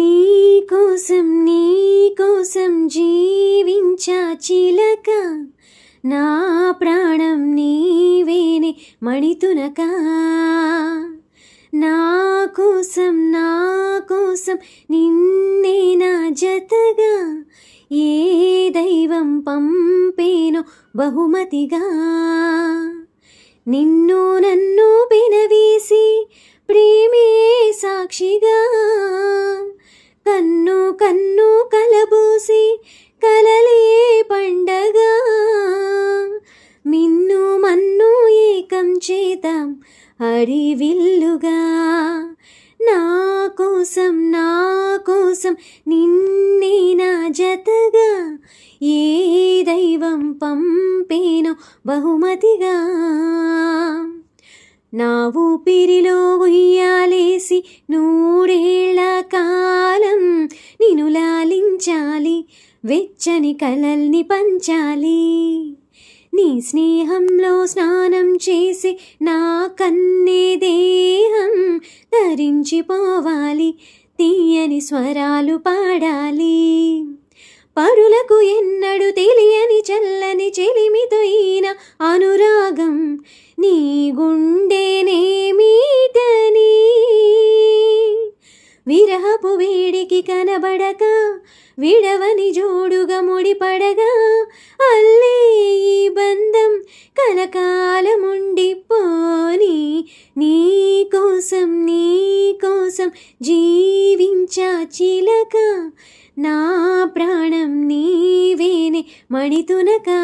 నీ కోసం నీ కోసం జీవించా చిలక. నా ప్రాణం నీవేనే మణితునక. నా కోసం నా కోసం నిన్నే నా జతగా. ఏ దైవం పంపేనో బహుమతిగా. నిన్ను నన్ను పెనవేసి ప్రేమే సాక్షిగా. చేద్దాం అడివిల్లుగా నా కోసం నా కోసం నిన్నే నా జతగా ఏ దైవం పంపేనో బహుమతిగా. నా ఊపిరిలో ఉయ్యాలేసి నూడేళ్ళ కాలం నిను లాలించాలి వెచ్చని కలల్ని పంచాలి. నీ స్నేహంలో స్నానం చేసి నా కన్నే దేహం ధరించిపోవాలి తీయని స్వరాలు పాడాలి. పరులకు ఎన్నడు తెలియని చల్లని చెలిమితో ఈన అనురాగం నీ గుండెనేమీటని విరహపు వేడికి కనబడక విడవని జోడుగా ముడిపడగా అల్లే కోసం జీవించా చిలక. నా ప్రాణం నీవేనే మణితునకా.